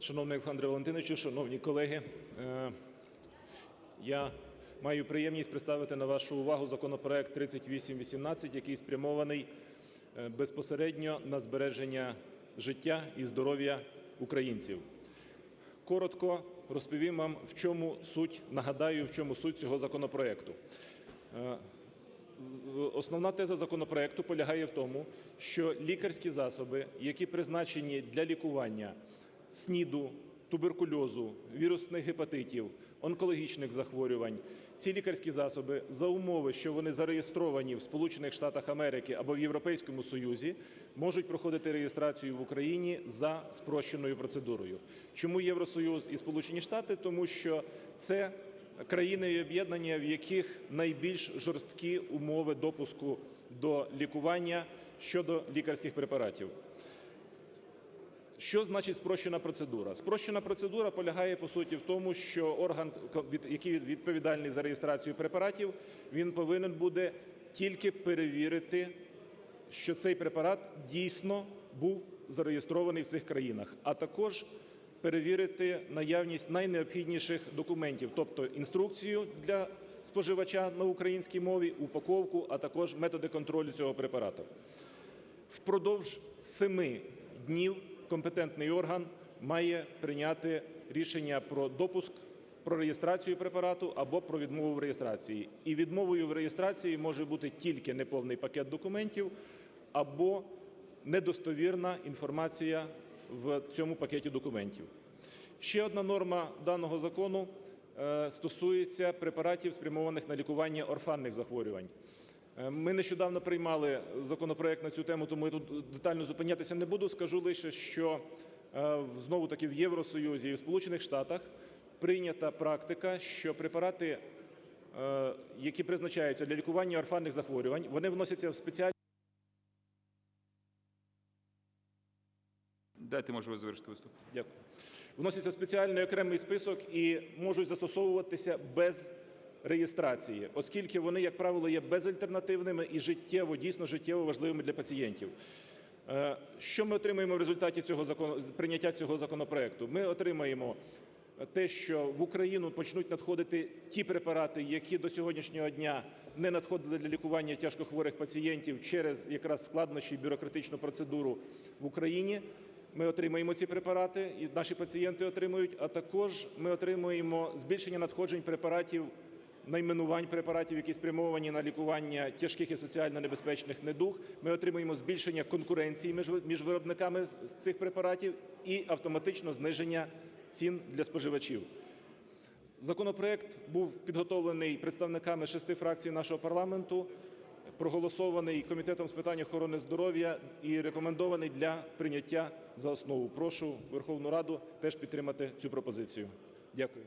Шановний Олександре Валентиновичу, шановні колеги, е, я маю приємність представити на вашу увагу законопроект 3818, який спрямований е, безпосередньо на збереження життя і здоров'я українців. Коротко розповім вам, в чому суть, нагадаю, в чому суть цього законопроекту. Е, Основна теза законопроекту полягає в тому, що лікарські засоби, які призначені для лікування СНІДу, туберкульозу, вірусних гепатитів, онкологічних захворювань, ці лікарські засоби за умови, що вони зареєстровані в Сполучених Штатах Америки або в Європейському Союзі, можуть проходити реєстрацію в Україні за спрощеною процедурою. Чому Євросоюз і Сполучені Штати? Тому що це країни і об'єднання, в яких найбільш жорсткі умови допуску до лікування щодо лікарських препаратів. Що значить спрощена процедура? Спрощена процедура полягає по суті в тому, що орган, який відповідальний за реєстрацію препаратів, він повинен буде тільки перевірити, що цей препарат дійсно був зареєстрований в цих країнах, а також перевірити наявність найнеобхідніших документів, тобто інструкцію для споживача на українській мові, упаковку, а також методи контролю цього препарату. Впродовж семи днів компетентний орган має прийняти рішення про допуск, про реєстрацію препарату або про відмову в реєстрації. І відмовою в реєстрації може бути тільки неповний пакет документів або недостовірна інформація в цьому пакеті документів. Ще одна норма даного закону е, стосується препаратів, спрямованих на лікування орфанних захворювань. Е, Ми нещодавно приймали законопроект на цю тему, тому я тут детально зупинятися не буду. Скажу лише, що е, знову таки в Євросоюзі і в Сполучених Штатах прийнята практика, що препарати, е, які призначаються для лікування орфанних захворювань, вони вносяться в спеціальні Дайте можливість завершити виступ. Дякую. Вноситься в спеціальний окремий список і можуть застосовуватися без реєстрації, оскільки вони, як правило, є безальтернативними і життєво, дійсно життєво важливими для пацієнтів. Е, Що ми отримаємо в результаті цього закону, прийняття цього законопроекту? Ми отримаємо те, що в Україну почнуть надходити ті препарати, які до сьогоднішнього дня не надходили для лікування тяжкохворих пацієнтів через якраз складнощі і бюрократичну процедуру в Україні. Ми отримаємо ці препарати, і наші пацієнти отримують, а також ми отримуємо збільшення надходжень препаратів, найменувань препаратів, які спрямовані на лікування тяжких і соціально небезпечних недуг. Ми отримуємо збільшення конкуренції між виробниками цих препаратів і автоматично зниження цін для споживачів. Законопроект був підготовлений представниками шести фракцій нашого парламенту, проголосований Комітетом з питань охорони здоров'я і рекомендований для прийняття за основу. Прошу Верховну Раду теж підтримати цю пропозицію. Дякую.